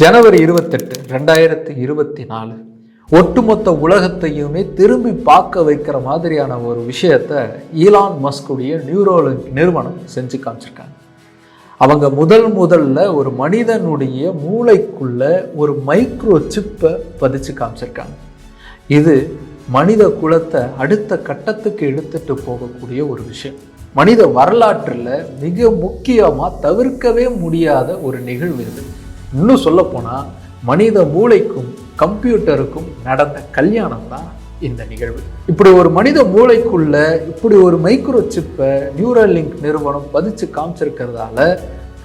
ஜனவரி இருபத்தெட்டு ரெண்டாயிரத்தி இருபத்தி நாலு ஒட்டுமொத்த உலகத்தையுமே திரும்பி பார்க்க வைக்கிற மாதிரியான ஒரு விஷயத்த ஈலான் மஸ்குடைய நியூரோலிங்க் நிறுவனம் செஞ்சு காமிச்சிருக்காங்க. அவங்க முதல் முதல்ல ஒரு மனிதனுடைய மூளைக்குள்ள ஒரு மைக்ரோ சிப்பை பதிச்சு காமிச்சிருக்காங்க. இது மனித குலத்தை அடுத்த கட்டத்துக்கு எடுத்துட்டு போகக்கூடிய ஒரு விஷயம். மனித வரலாற்றில் மிக முக்கியமாக தவிர்க்கவே முடியாத ஒரு நிகழ்வு இது. இன்னும் சொல்லப்போனால் மனித மூளைக்கும் கம்ப்யூட்டருக்கும் நடந்த கல்யாணம் தான் இந்த நிகழ்வு. இப்படி ஒரு மனித மூளைக்குள்ள இப்படி ஒரு மைக்ரோ சிப்பை நியூரலிங்க் நிறுவனம் பதிச்சு காமிச்சிருக்கிறதால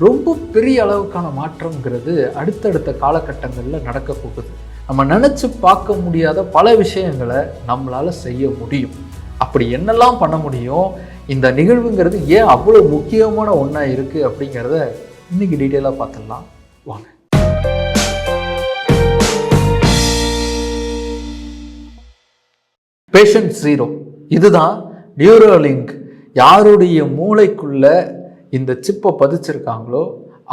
ரொம்ப பெரிய அளவுக்கான மாற்றம்ங்கிறது அடுத்தடுத்த காலகட்டங்களில் நடக்க போகுது. நம்ம நினச்சி பார்க்க முடியாத பல விஷயங்களை நம்மளால் செய்ய முடியும். அப்படி என்னெல்லாம் பண்ண முடியும்? இந்த நிகழ்வுங்கிறது ஏன் அவ்வளோ முக்கியமான ஒன்றா இருக்குது அப்படிங்கிறத இன்னைக்கு டீட்டெயிலாக பார்த்துடலாம். வாங்க பேஷண்ட் ஜீரோ இதுதான் நியூரோலிங்க் யாருடைய மூளைக்குள்ள இந்த சிப்பை பதிச்சிருக்காங்களோ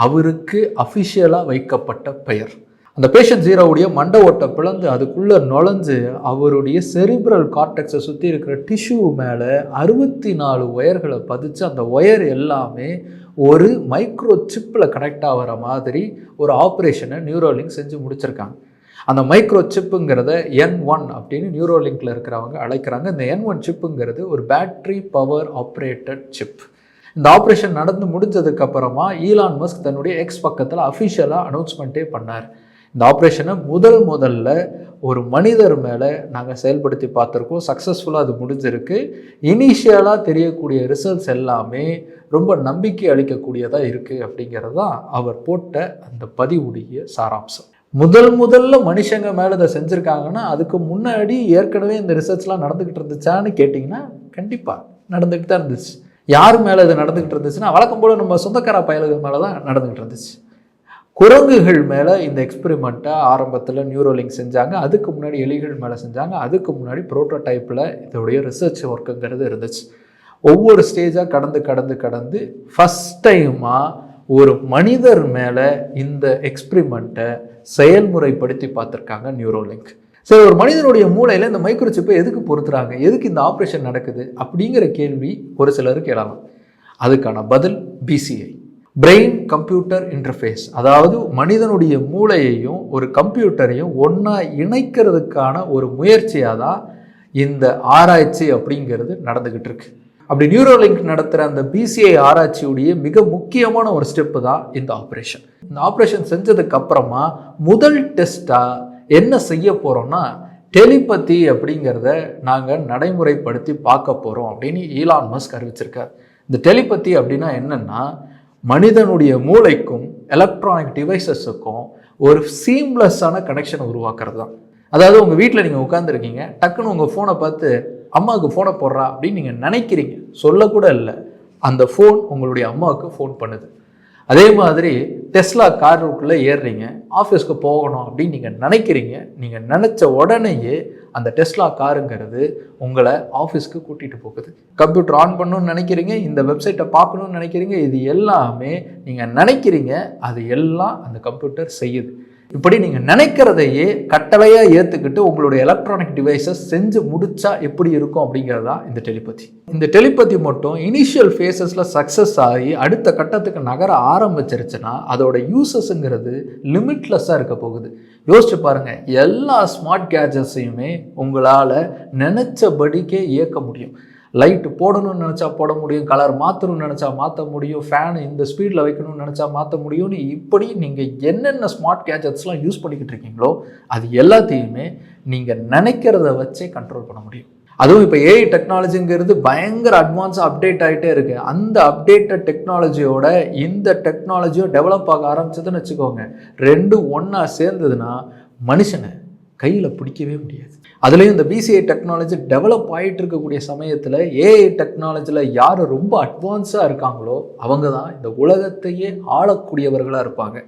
அவருக்கு அஃபிஷியலாக வைக்கப்பட்ட பெயர். அந்த பேஷண்ட் ஜீரோவுடைய மண்டை ஓட்டை பிளந்து அதுக்குள்ளே நுழைஞ்சு அவருடைய செரிப்ரல் கார்டெக்ஸை சுற்றி இருக்கிற டிஷ்யூ மேலே அறுபத்தி நாலு ஒயர்களை பதிச்சு அந்த ஒயர் எல்லாமே ஒரு மைக்ரோ சிப்பில் கனெக்ட் ஆகிற மாதிரி ஒரு ஆப்ரேஷனை நியூரோலிங்க் செஞ்சு முடிச்சிருக்காங்க. அந்த மைக்ரோ சிப்புங்கிறத என் ஒன் அப்படின்னு நியூரோலிங்கில் இருக்கிறவங்க அழைக்கிறாங்க. இந்த என் ஒன் சிப்புங்கிறது ஒரு பேட்ரி பவர் ஆப்ரேட்டட் சிப் இந்த ஆப்ரேஷன் நடந்து முடிஞ்சதுக்கப்புறமா ஈலான் மஸ்க் தன்னுடைய எக்ஸ் பக்கத்தில் அஃபிஷியலாக அனௌன்ஸ்மெண்ட்டே பண்ணார். இந்த ஆப்ரேஷனை முதல் முதல்ல ஒரு மனிதர் மேலே நாங்கள் செயல்படுத்தி பார்த்துருக்கோம். சக்ஸஸ்ஃபுல்லாக அது முடிஞ்சிருக்கு. இனிஷியலாக தெரியக்கூடிய ரிசல்ட்ஸ் எல்லாமே ரொம்ப நம்பிக்கை அளிக்கக்கூடியதாக இருக்குது அப்படிங்கிறது தான் அவர் போட்ட அந்த பதிவுடைய சாராம்சம். முதல் முதல்ல மனுஷங்க மேலே இதை செஞ்சுருக்காங்கன்னா அதுக்கு முன்னாடி ஏற்கனவே இந்த ரிசர்ச்லாம் நடந்துக்கிட்டு இருந்துச்சான்னு கேட்டிங்கன்னா கண்டிப்பாக நடந்துக்கிட்டு தான் இருந்துச்சு. யார் மேலே இது நடந்துக்கிட்டு இருந்துச்சுன்னா வழக்கம் போல் நம்ம சொந்தக்கார பயலுக்கு மேலே தான் நடந்துக்கிட்டு இருந்துச்சு. குரங்குகள் மேலே இந்த எக்ஸ்பெரிமெண்ட்டை ஆரம்பத்தில் நியூரோலிங் செஞ்சாங்க. அதுக்கு முன்னாடி எலிகள் மேலே செஞ்சாங்க. அதுக்கு முன்னாடி ப்ரோட்டோடைப்பில் இதோடைய ரிசர்ச் ஒர்க்குங்கிறது இருந்துச்சு. ஒவ்வொரு ஸ்டேஜாக கடந்து கடந்து கடந்து ஃபஸ்ட் டைமாக ஒரு மனிதர் மேலே இந்த எக்ஸ்பிரிமெண்ட்டை செயல்முறைப்படுத்தி பார்த்துருக்காங்க நியூரோலிங்க் சரி ஒரு மனிதனுடைய மூளையில் இந்த மைக்ரோசிப்பை எதுக்கு பொறுத்துறாங்க எதுக்கு இந்த ஆப்ரேஷன் நடக்குது? அப்படிங்கிற கேள்வி ஒரு சிலருக்கு எழலாம் அதுக்கான பதில் பிசிஐ பிரெயின் கம்ப்யூட்டர் இன்டர்ஃபேஸ் அதாவது மனிதனுடைய மூளையையும் ஒரு கம்ப்யூட்டரையும் ஒன்றா இணைக்கிறதுக்கான ஒரு முயற்சியாக தான் இந்த ஆராய்ச்சி அப்படிங்கிறது நடந்துக்கிட்டு இருக்கு. அப்படி நியூரோலிங்க் நடத்துகிற அந்த பிசிஐ ஆராய்ச்சியுடைய மிக முக்கியமான ஒரு ஸ்டெப்பு தான் இந்த ஆப்ரேஷன் இந்த ஆப்ரேஷன் செஞ்சதுக்கு அப்புறமா முதல் டெஸ்ட்டாக என்ன செய்ய போகிறோம்னா டெலிபதி அப்படிங்கிறத நாங்கள் நடைமுறைப்படுத்தி பார்க்க போகிறோம் அப்படின்னு ஈலான் மஸ்க் அறிவிச்சிருக்கார். இந்த டெலிபதி அப்படின்னா என்னென்னா மனிதனுடைய மூளைக்கும் எலக்ட்ரானிக் டிவைசஸுக்கும் ஒரு சீம்லெஸ்ஸான கனெக்ஷனை உருவாக்குறது தான் அதாவது உங்கள் வீட்டில் நீங்கள் உட்காந்துருக்கீங்க டக்குன்னு உங்கள் ஃபோனை பார்த்து அம்மாவுக்கு ஃபோனை போடுறா அப்படின்னு நீங்கள் நினைக்கிறீங்க. சொல்லக்கூட இல்லை. அந்த ஃபோன் உங்களுடைய அம்மாவுக்கு ஃபோன் பண்ணுது. அதே மாதிரி டெஸ்லா கார் ரூட்டில் ஏறுறீங்க ஆஃபீஸ்க்கு போகணும் அப்படின்னு நீங்கள் நினைக்கிறீங்க நீங்கள் நினச்ச உடனேயே அந்த டெஸ்லா காருங்கிறது உங்களை ஆஃபீஸ்க்கு கூட்டிகிட்டு போகுது. கம்ப்யூட்டர் ஆன் பண்ணணும்னு நினைக்கிறீங்க இந்த வெப்சைட்டை பார்க்கணும்னு நினைக்கிறீங்க இது எல்லாமே நீங்கள் நினைக்கிறீங்க அது எல்லாம் அந்த கம்ப்யூட்டர் செய்யுது. இப்படி நீங்கள் நினைக்கிறதையே கட்டளையாக ஏற்றுக்கிட்டு உங்களுடைய எலக்ட்ரானிக் டிவைஸஸ் செஞ்சு முடிச்சா எப்படி இருக்கும் அப்படிங்கிறது தான் இந்த டெலிபதி. இந்த டெலிபதி மட்டும் இனிஷியல் ஃபேஸஸில் சக்ஸஸ் ஆகி அடுத்த கட்டத்துக்கு நகர ஆரம்பிச்சிருச்சுன்னா அதோட யூசஸ்ங்கிறது லிமிட்லெஸ்ஸாக இருக்க போகுது. யோசிச்சு பாருங்கள் எல்லா ஸ்மார்ட் கேஜெட்ஸையுமே உங்களால் நினச்சபடிக்கே இயக்க முடியும். லைட்டு போடணும்னு நினச்சா போட முடியும் கலர் மாற்றணும்னு நினச்சா மாற்ற முடியும் ஃபேன் இந்த ஸ்பீடில் வைக்கணும்னு நினச்சா மாற்ற முடியும்னு இப்படி நீங்கள் என்னென்ன ஸ்மார்ட் கேஜெட்ஸ்லாம் யூஸ் பண்ணிக்கிட்டு இருக்கீங்களோ அது எல்லாத்தையுமே நீங்கள் நினைக்கிறத வச்சே கண்ட்ரோல் பண்ண முடியும். அதுவும் இப்போ ஏஐ டெக்னாலஜிங்கிறது பயங்கர அட்வான்ஸாக அப்டேட் ஆகிட்டே இருக்கு. அந்த அப்டேட்டட் டெக்னாலஜியோட இந்த டெக்னாலஜியோ டெவலப் ஆக ஆரம்பிச்சதுன்னு வச்சுக்கோங்க. ரெண்டும் ஒன்றா சேர்ந்ததுன்னா மனுஷனை கையில் பிடிக்கவே முடியாது. அதுலேயும் இந்த பிசிஐ டெக்னாலஜி டெவலப் ஆகிட்டு இருக்கக்கூடிய சமயத்தில் ஏஐ டெக்னாலஜியில் யார் ரொம்ப அட்வான்ஸாக இருக்காங்களோ அவங்க தான் இந்த உலகத்தையே ஆளக்கூடியவர்களாக இருப்பாங்க.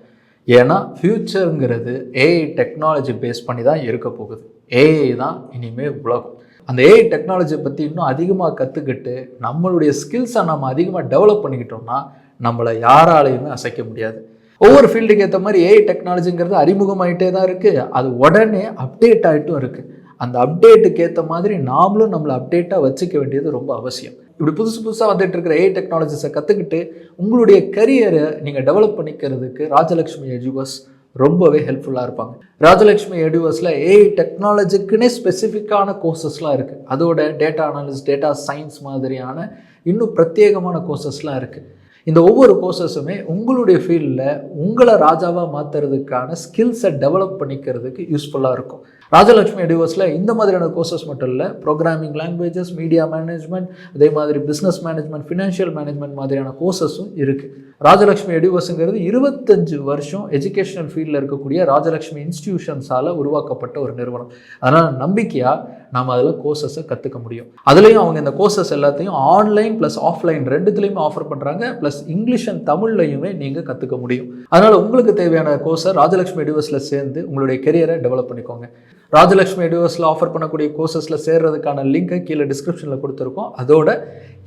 ஏன்னா ஃப்யூச்சருங்கிறது ஏஐ டெக்னாலஜி பேஸ் பண்ணி தான் இருக்க போகுது. ஏஐ தான் இனிமேல் உலகம். அந்த ஏஐ டெக்னாலஜியை பற்றி இன்னும் அதிகமாக கற்றுக்கிட்டு நம்மளுடைய ஸ்கில்ஸை நம்ம அதிகமாக டெவலப் பண்ணிக்கிட்டோம்னா நம்மளை யாராலையுமே அசைக்க முடியாது. ஒவ்வொரு ஃபீல்டுக்கு ஏற்ற மாதிரி ஏஐ டெக்னாலஜிங்கிறது அறிமுகமாயிட்டே தான் இருக்குது அது உடனே அப்டேட் ஆகிட்டும் இருக்குது அந்த அப்டேட்டுக்கு ஏற்ற மாதிரி நாமளும் நம்மளை அப்டேட்டாக வச்சுக்க வேண்டியது ரொம்ப அவசியம். இப்படி புதுசு புதுசாக வந்துட்டு இருக்கிற ஏஐ டெக்னாலஜிஸை கற்றுக்கிட்டு உங்களுடைய கரியரை நீங்கள் டெவலப் பண்ணிக்கிறதுக்கு ராஜலக்ஷ்மி எஜுவஸ் ரொம்பவே ஹெல்ப்ஃபுல்லாக இருப்பாங்க. ராஜலக்ஷ்மி எடிவர்ஸில் ஏஐ டெக்னாலஜிக்குன்னே ஸ்பெசிஃபிக்கான கோர்சஸ்லாம் இருக்குது அதோட டேட்டா அனாலிஸ் டேட்டா சயின்ஸ் மாதிரியான இன்னும் பிரத்யேகமான கோர்சஸ்லாம் இருக்குது இந்த ஒவ்வொரு கோர்சஸுமே உங்களுடைய ஃபீல்டில் உங்களை ராஜாவாக மாற்றுறதுக்கான ஸ்கில்ஸை டெவலப் பண்ணிக்கிறதுக்கு யூஸ்ஃபுல்லாக இருக்கும். ராஜலட்சுமி எடிவர்ஸில் இந்த மாதிரியான கோர்சஸ் மட்டும் இல்லை ப்ரோக்ராமிங் லாங்குவேஜஸ் மீடியா மேனேஜ்மெண்ட் அதே மாதிரி பிஸ்னஸ் மேனேஜ்மெண்ட் ஃபினான்ஷியல் மேனேஜ்மெண்ட் மாதிரியான கோர்சஸும் இருக்குது ராஜலட்சுமி எடிவர்ஸுங்கிறது இருபத்தஞ்சு வருஷம் எஜுகேஷனல் ஃபீல்டில் இருக்கக்கூடிய ராஜலட்சுமி இன்ஸ்டிடியூஷன்ஸால் உருவாக்கப்பட்ட ஒரு நிறுவனம். அதனால் நம்பிக்கையாக நாம் அதில் கோர்சஸை கற்றுக்க முடியும். அதுலேயும் அவங்க இந்த கோர்சஸ் எல்லாத்தையும் ஆன்லைன் ப்ளஸ் ஆஃப்லைன் ரெண்டுத்துலேயுமே ஆஃபர் பண்ணுறாங்க ப்ளஸ் இங்கிலீஷ் அண்ட் தமிழ்லையுமே நீங்கள் கற்றுக்க முடியும். அதனால் உங்களுக்கு தேவையான கோர்ஸை ராஜலட்சுமி எடிவர்ஸில் சேர்ந்து உங்களுடைய கெரியரை டெவலப் பண்ணிக்கோங்க. ராஜலக்ஷ்மி எடிவர்ஸில் ஆஃபர் பண்ணக்கூடிய கோர்சஸில் சேர்றதுக்கான லிங்கை கீழே டிஸ்கிரிப்ஷனில் கொடுத்துருக்கோம். அதோட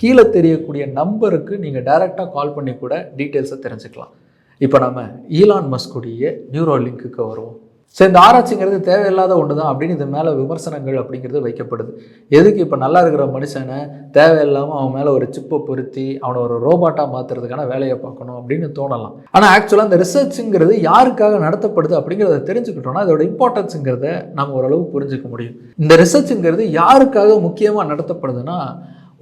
கீழே தெரியக்கூடிய நம்பருக்கு நீங்கள் டைரெக்டாக கால் பண்ணி கூட டீட்டெயில்ஸை தெரிஞ்சுக்கலாம். இப்போ நம்ம ஈலான் மஸ்குடைய நியூரோ லிங்க்குக்கு வருவோம். சரி இந்த ஆராய்ச்சிங்கிறது தேவையில்லாத ஒன்று தான் அப்படின்னு இது மேலே விமர்சனங்கள் அப்படிங்கிறது வைக்கப்படுது. எதுக்கு இப்போ நல்லா இருக்கிற மனுஷனை தேவையில்லாமல் அவன் மேலே ஒரு சிப்பை பொருத்தி அவனை ஒரு ரோபாட்டாக மாற்றுறதுக்கான வேலையை பார்க்கணும் அப்படின்னு தோணலாம். ஆனால் ஆக்சுவலாக அந்த ரிசர்ச்சுங்கிறது யாருக்காக நடத்தப்படுது அப்படிங்கிறத தெரிஞ்சுக்கிட்டோம்னா அதோட இம்பார்ட்டன்ஸுங்கிறத நம்ம ஓரளவு புரிஞ்சுக்க முடியும். இந்த ரிசர்ச்சுங்கிறது யாருக்காக முக்கியமாக நடத்தப்படுதுன்னா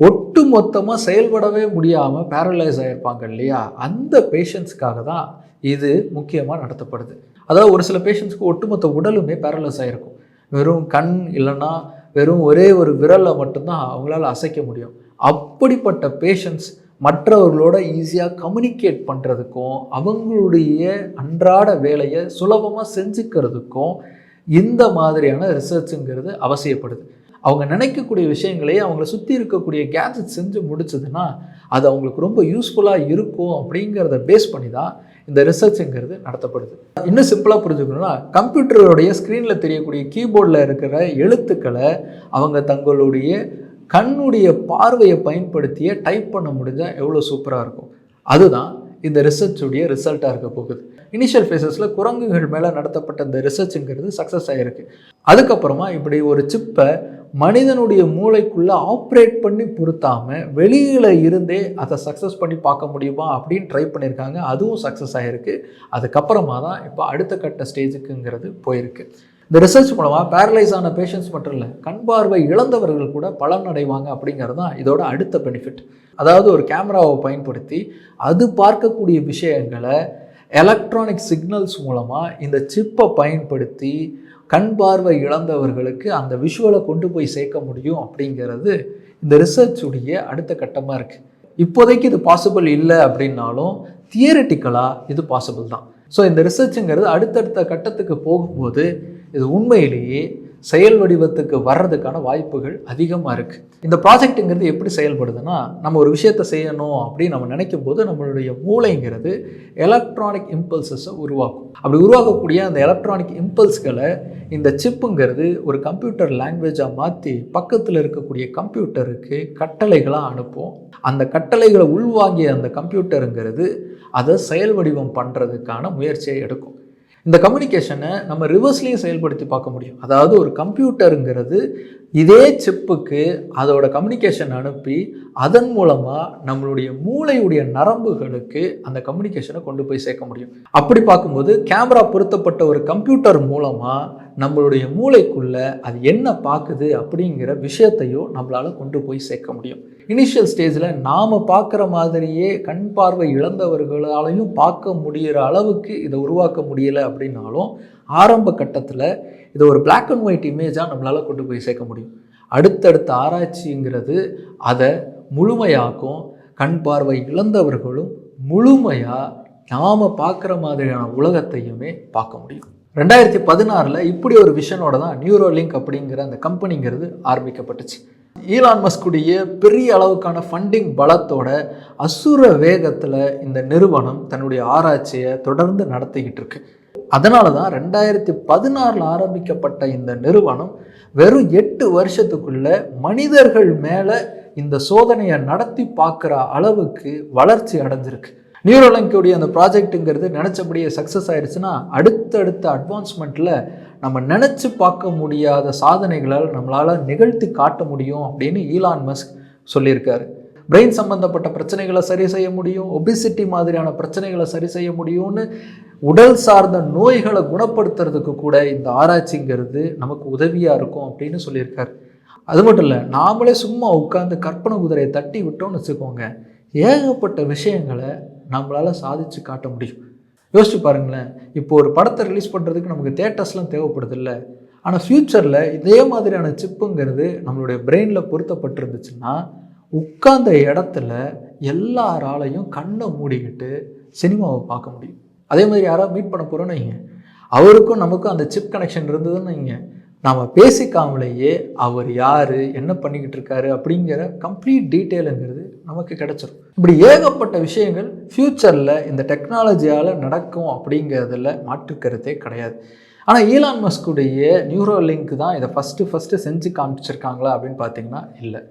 ஒட்டு மொத்தமாக செயல்படவே முடியாமல் பேரலைஸ் ஆகிருப்பாங்க இல்லையா? அந்த பேஷண்ட்ஸ்க்காக தான் இது முக்கியமாக நடத்தப்படுது. அதாவது ஒரு சில பேஷண்ட்ஸ்க்கு ஒட்டுமொத்த உடலுமே பேரலைஸ் ஆகிருக்கும் வெறும் கண் இல்லைன்னா வெறும் ஒரே ஒரு விரலை மட்டும்தான் அவங்களால அசைக்க முடியும். அப்படிப்பட்ட பேஷண்ட்ஸ் மற்றவர்களோட ஈஸியாக கம்யூனிகேட் பண்ணுறதுக்கும் அவங்களுடைய அன்றாட வேலையை சுலபமாக செஞ்சுக்கிறதுக்கும் இந்த மாதிரியான ரிசர்ச்சுங்கிறது அவசியப்படுது. அவங்க நினைக்கக்கூடிய விஷயங்களே அவங்கள சுற்றி இருக்கக்கூடிய கேஜெட் செஞ்சு முடிச்சதுன்னா அது அவங்களுக்கு ரொம்ப யூஸ்ஃபுல்லாக இருக்கும் அப்படிங்கிறத பேஸ் பண்ணி தான் இந்த ரிசர்ச்சுங்கிறது நடத்தப்படுது. இன்னும் சிம்பிளாக புரிஞ்சுக்கணும்னா கம்ப்யூட்டருடைய ஸ்க்ரீனில் தெரியக்கூடிய கீபோர்டில் இருக்கிற எழுத்துக்களை அவங்க தங்களுடைய கண்ணுடைய பார்வையை பயன்படுத்தியே டைப் பண்ண முடிஞ்சால் எவ்வளோ சூப்பராக இருக்கும். அதுதான் இந்த ரிசர்ச்சுடைய ரிசல்ட்டாக இருக்க போகுது. இனிஷியல் ஃபேஸஸில் குரங்குகள் மேலே நடத்தப்பட்ட இந்த ரிசர்ச்சுங்கிறது சக்ஸஸ் ஆகிருக்கு அதுக்கப்புறமா இப்படி ஒரு சிப்பை மனிதனுடைய மூளைக்குள்ளே ஆப்ரேட் பண்ணி பொருத்தாமல் வெளியில் இருந்தே அதை சக்ஸஸ் பண்ணி பார்க்க முடியுமா அப்படின்னு ட்ரை பண்ணியிருக்காங்க. அதுவும் சக்ஸஸ் ஆகிருக்கு அதுக்கப்புறமா தான் இப்போ அடுத்த கட்ட ஸ்டேஜுக்குங்கிறது போயிருக்கு. இந்த ரிசர்ச் மூலமாக பேரலைஸ் ஆன பேஷண்ட்ஸ் மட்டும் இல்லை கண் பார்வை இழந்தவர்கள் கூட பலன் அடைவாங்க அப்படிங்கிறது தான் இதோட அடுத்த பெனிஃபிட் அதாவது ஒரு கேமராவை பயன்படுத்தி அது பார்க்கக்கூடிய விஷயங்களை எலக்ட்ரானிக் சிக்னல்ஸ் மூலமாக இந்த சிப்பை பயன்படுத்தி கண் பார்வை இழந்தவர்களுக்கு அந்த விஷுவலை கொண்டு போய் சேர்க்க முடியும் அப்படிங்கிறது இந்த ரிசர்ச்சுடைய அடுத்த கட்டமாக இருக்குது இப்போதைக்கு இது பாசிபிள் இல்லை அப்படின்னாலும் தியரட்டிக்கலாக இது பாசிபிள் தான். ஸோ இந்த ரிசர்ச்சுங்கிறது அடுத்தடுத்த கட்டத்துக்கு போகும்போது இது உண்மையிலேயே செயல் வடிவத்துக்கு வர்றதுக்கான வாய்ப்புகள் அதிகமாக இருக்குது இந்த ப்ராஜெக்ட்டுங்கிறது எப்படி செயல்படுதுன்னா நம்ம ஒரு விஷயத்தை செய்யணும் அப்படின்னு நம்ம நினைக்கும் போது நம்மளுடைய மூளைங்கிறது எலக்ட்ரானிக் இம்பல்சஸை உருவாக்கும். அப்படி உருவாக்கக்கூடிய அந்த எலக்ட்ரானிக் இம்பல்ஸ்களை இந்த சிப்புங்கிறது ஒரு கம்ப்யூட்டர் லாங்குவேஜாக மாற்றி பக்கத்தில் இருக்கக்கூடிய கம்ப்யூட்டருக்கு கட்டளைகளாக அனுப்பும். அந்த கட்டளைகளை உள்வாங்கிய அந்த கம்ப்யூட்டருங்கிறது அதை செயல் வடிவம் பண்ணுறதுக்கான முயற்சியை எடுக்கும். இந்த கம்யூனிகேஷனை நம்ம ரிவர்ஸ்லேயும் செயல்படுத்தி பார்க்க முடியும். அதாவது ஒரு கம்ப்யூட்டருங்கிறது இதே சிப்புக்கு அதோட கம்யூனிகேஷன் அனுப்பி அதன் மூலமாக நம்மளுடைய மூளையுடைய நரம்புகளுக்கு அந்த கம்யூனிகேஷனை கொண்டு போய் சேர்க்க முடியும். அப்படி பார்க்கும்போது கேமரா பொருத்தப்பட்ட ஒரு கம்ப்யூட்டர் மூலமாக நம்மளுடைய மூளைக்குள்ள அது என்ன பார்க்குது அப்படிங்கிற விஷயத்தையோ நம்மளால் கொண்டு போய் சேர்க்க முடியும். இனிஷியல் ஸ்டேஜில் நாம் பார்க்குற மாதிரியே கண் பார்வை இழந்தவர்களாலையும் பார்க்க முடிகிற அளவுக்கு இதை உருவாக்க முடியலை அப்படின்னாலும் ஆரம்ப கட்டத்தில் இதை ஒரு பிளாக் அண்ட் ஒயிட் இமேஜாக நம்மளால் கொண்டு போய் சேர்க்க முடியும். அடுத்தடுத்த ஆராய்ச்சிங்கிறது அதை முழுமையாக்கும் கண் பார்வை இழந்தவர்களும் முழுமையாக நாம் பார்க்குற மாதிரியான உலகத்தையுமே பார்க்க முடியும். ரெண்டாயிரத்தி பதினாறில் இப்படி ஒரு விஷனோட தான் நியூரோ லிங்க் அப்படிங்கிற அந்த கம்பெனிங்கிறது ஆரம்பிக்கப்பட்டுச்சு. ஈலான் மஸ்குடைய பெரிய அளவுக்கான ஃபண்டிங் பலத்தோட அசுர வேகத்தில் இந்த நிறுவனம் தன்னுடைய ஆராய்ச்சியை தொடர்ந்து நடத்திக்கிட்டு இருக்கு. அதனால தான் ரெண்டாயிரத்தி பதினாறில் ஆரம்பிக்கப்பட்ட இந்த நிறுவனம் வெறும் எட்டு வருஷத்துக்குள்ள மனிதர்கள் மேலே இந்த சோதனையை நடத்தி பார்க்குற அளவுக்கு வளர்ச்சி அடைஞ்சிருக்கு. நியூரோலிங்குடைய அந்த ப்ராஜெக்ட்டுங்கிறது நினச்சபடியே சக்ஸஸ் ஆயிடுச்சுன்னா அடுத்தடுத்த அட்வான்ஸ்மெண்ட்டில் நம்ம நினச்சி பார்க்க முடியாத சாதனைகளால் நம்மளால் நிகழ்த்தி காட்ட முடியும் அப்படின்னு ஈலான் மஸ்க் சொல்லியிருக்காரு. பிரெயின் சம்மந்தப்பட்ட பிரச்சனைகளை சரி செய்ய முடியும் ஒபிசிட்டி மாதிரியான பிரச்சனைகளை சரி செய்ய முடியும்னு உடல் சார்ந்த நோய்களை குணப்படுத்துறதுக்கு கூட இந்த ஆராய்ச்சிங்கிறது நமக்கு உதவியாக இருக்கும் அப்படின்னு சொல்லியிருக்காரு. அது மட்டும் இல்லை நாமளே சும்மா உட்காந்து கற்பனை குதிரையை தட்டி விட்டோம்னு வச்சுக்கோங்க. ஏகப்பட்ட விஷயங்களை நம்மளால் சாதிச்சு காட்ட முடியும். யோசிச்சு பாருங்களேன். இப்போ ஒரு படத்தை ரிலீஸ் பண்ணுறதுக்கு நமக்கு தேட்டர்ஸ்லாம் தேவைப்படுது இல்லை ஆனால் ஃப்யூச்சரில் இதே மாதிரியான சிப்புங்கிறது நம்மளுடைய பிரெயினில் பொருத்தப்பட்டிருந்துச்சுன்னா உட்கார்ந்த இடத்துல எல்லாராலையும் கண்ணை மூடிக்கிட்டு சினிமாவை பார்க்க முடியும். அதே மாதிரி யாராவது மீட் பண்ண போகிறோன்னு வைங்க. அவருக்கும் நமக்கும் அந்த சிப் கனெக்ஷன் இருந்ததுன்னு வைங்க. நாம் பேசிக்காமலேயே அவர் யார் என்ன பண்ணிக்கிட்டு இருக்காரு அப்படிங்கிற கம்ப்ளீட் டீட்டெயிலுங்கிறது நமக்கு கிடைச்சிரும். இப்படி ஏகப்பட்ட விஷயங்கள் ஃப்யூச்சரில் இந்த டெக்னாலஜியால் நடக்கும் அப்படிங்கிறதுல மாற்றுக்கருத்தே கிடையாது. ஆனால் ஈலான் மஸ்குடைய நியூரோ லிங்க் தான் இதை ஃபஸ்ட்டு ஃபஸ்ட்டு செஞ்சு காமிச்சிருக்காங்களா அப்படின்னு பார்த்தீங்கன்னா இல்லை.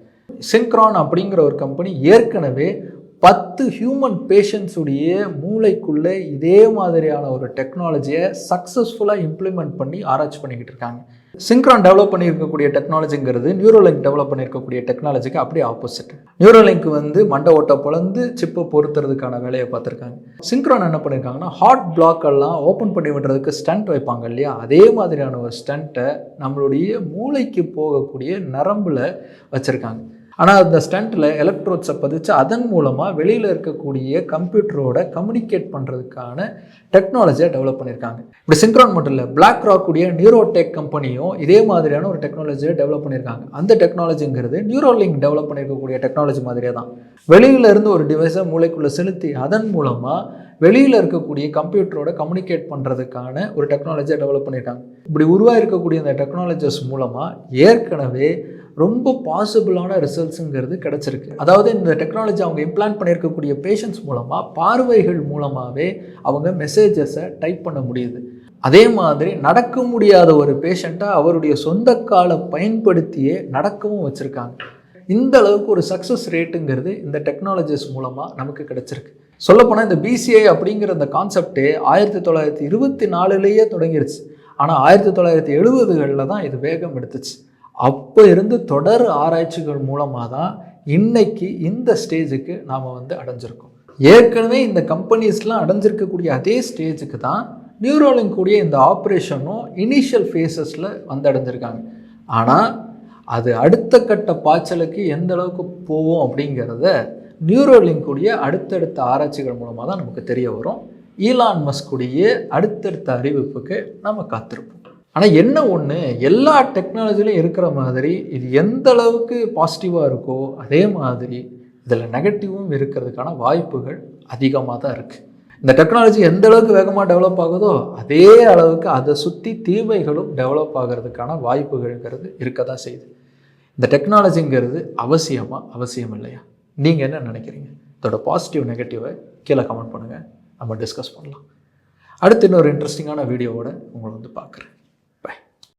சிங்க்ரான் அப்படிங்கிற ஒரு கம்பெனி ஏற்கனவே பத்து ஹியூமன் பேஷண்ட்ஸுடைய மூளைக்குள்ளே இதே மாதிரியான ஒரு டெக்னாலஜியை சக்ஸஸ்ஃபுல்லாக இம்ப்ளிமெண்ட் பண்ணி ஆராய்ச்சி பண்ணிக்கிட்டு இருக்காங்க. சிங்க்ரான் டெவலப் பண்ணியிருக்கக்கூடிய டெக்னாலஜிங்கிறது நியூரோலிங்க் டெவலப் பண்ணியிருக்கக்கூடிய டெக்னாலஜிக்கு அப்படியே ஆப்போசிட் நியூரோலிங்க் வந்து மண்டை ஓட்டை பொழந்து சிப்பை பொருத்துறதுக்கான வேலையை பார்த்துருக்காங்க. சிங்க்ரான் என்ன பண்ணியிருக்காங்கன்னா ஹார்ட் பிளாக் எல்லாம் ஓப்பன் பண்ணி விடுறதுக்கு ஸ்டண்ட் வைப்பாங்க இல்லையா? அதே மாதிரியான ஒரு ஸ்டண்ட்டை நம்மளுடைய மூளைக்கு போகக்கூடிய நரம்பில் வச்சுருக்காங்க. ஆனால் அந்த ஸ்டண்ட்டில் எலக்ட்ரோட்ஸை பதிச்சு அதன் மூலமாக வெளியில் இருக்கக்கூடிய கம்ப்யூட்டரோட கம்யூனிகேட் பண்ணுறதுக்கான டெக்னாலஜியை டெவலப் பண்ணியிருக்காங்க இப்படி சிங்க்ரான் மட்டும் இல்லை பிளாக் ராக்குடைய நியூரோடெக் கம்பெனியும் இதே மாதிரியான ஒரு டெக்னாலஜியை டெவலப் பண்ணியிருக்காங்க அந்த டெக்னாலஜிங்கிறது நியூரோலிங் டெவலப் பண்ணியிருக்கக்கூடிய டெக்னாலஜி மாதிரியே தான். வெளியில இருந்து ஒரு டிவைஸை மூளைக்குள்ளே செலுத்தி அதன் மூலமாக வெளியில் இருக்கக்கூடிய கம்ப்யூட்டரோட கம்யூனிகேட் பண்ணுறதுக்கான ஒரு டெக்னாலஜியை டெவலப் பண்ணியிருக்காங்க இப்படி உருவாக இருக்கக்கூடிய அந்த டெக்னாலஜிஸ் மூலமாக ஏற்கனவே ரொம்ப பாசிபிளான ரிசல்ட்ஸுங்கிறது கிடச்சிருக்கு. அதாவது இந்த டெக்னாலஜி அவங்க இம்ப்ளான்ட் பண்ணியிருக்கக்கூடிய பேஷண்ட்ஸ் மூலமாக பார்வைகள் மூலமாகவே அவங்க மெசேஜஸை டைப் பண்ண முடியுது. அதே மாதிரி நடக்க முடியாத ஒரு பேஷண்ட்டை அவருடைய சொந்த காலை பயன்படுத்தியே நடக்கவும் வச்சுருக்காங்க. இந்த அளவுக்கு ஒரு சக்ஸஸ் ரேட்டுங்கிறது இந்த டெக்னாலஜிஸ் மூலமாக நமக்கு கிடச்சிருக்கு. சொல்லப்போனால் இந்த பிசிஐ அப்படிங்கிற அந்த கான்செப்டே ஆயிரத்தி தொள்ளாயிரத்தி இருபத்தி நாலுலேயே தொடங்கிருச்சு. ஆனால் ஆயிரத்தி தொள்ளாயிரத்தி எழுபதுகளில் தான் இது வேகம் எடுத்துச்சு. அப்போ இருந்து தொடர் ஆராய்ச்சிகள் மூலமாக தான் இன்னைக்கு இந்த ஸ்டேஜுக்கு நாம் வந்து அடைஞ்சிருக்கோம். ஏற்கனவே இந்த கம்பெனிஸ்லாம் அடைஞ்சிருக்கக்கூடிய அதே ஸ்டேஜுக்கு தான் நியூரோலிங் கூடிய இந்த ஆப்ரேஷனும் இனிஷியல் ஃபேஸஸில் வந்து அடைஞ்சிருக்காங்க. ஆனால் அது அடுத்த கட்ட பாய்ச்சலுக்கு எந்த அளவுக்கு போவோம் அப்படிங்கிறத நியூரோலிங்க் கூடிய அடுத்தடுத்த ஆராய்ச்சிகள் மூலமாக தான் நமக்கு தெரிய வரும். ஈலான் மஸ்குடைய அடுத்தடுத்த அறிவிப்புக்கு நம்ம காத்திருப்போம். ஆனால் என்ன ஒன்று எல்லா டெக்னாலஜிலையும் இருக்கிற மாதிரி இது எந்த அளவுக்கு பாசிட்டிவாக இருக்கோ அதே மாதிரி இதில் நெகட்டிவும் இருக்கிறதுக்கான வாய்ப்புகள் அதிகமாக தான் இருக்குது இந்த டெக்னாலஜி எந்த அளவுக்கு வேகமாக டெவலப் ஆகுதோ அதே அளவுக்கு அதை சுற்றி தீமைகளும் டெவலப் ஆகிறதுக்கான வாய்ப்புகள்ங்கிறது இருக்க தான் செய்யுது. இந்த டெக்னாலஜிங்கிறது அவசியமாக அவசியம் இல்லையா நீங்கள் என்ன நினைக்கிறீங்க? இதோட பாசிட்டிவ் நெகட்டிவை கீழே கமெண்ட் பண்ணுங்கள் நம்ம டிஸ்கஸ் பண்ணலாம். அடுத்து இன்னொரு இன்ட்ரெஸ்டிங்கான வீடியோவோட உங்களை வந்து பார்க்குறேன்.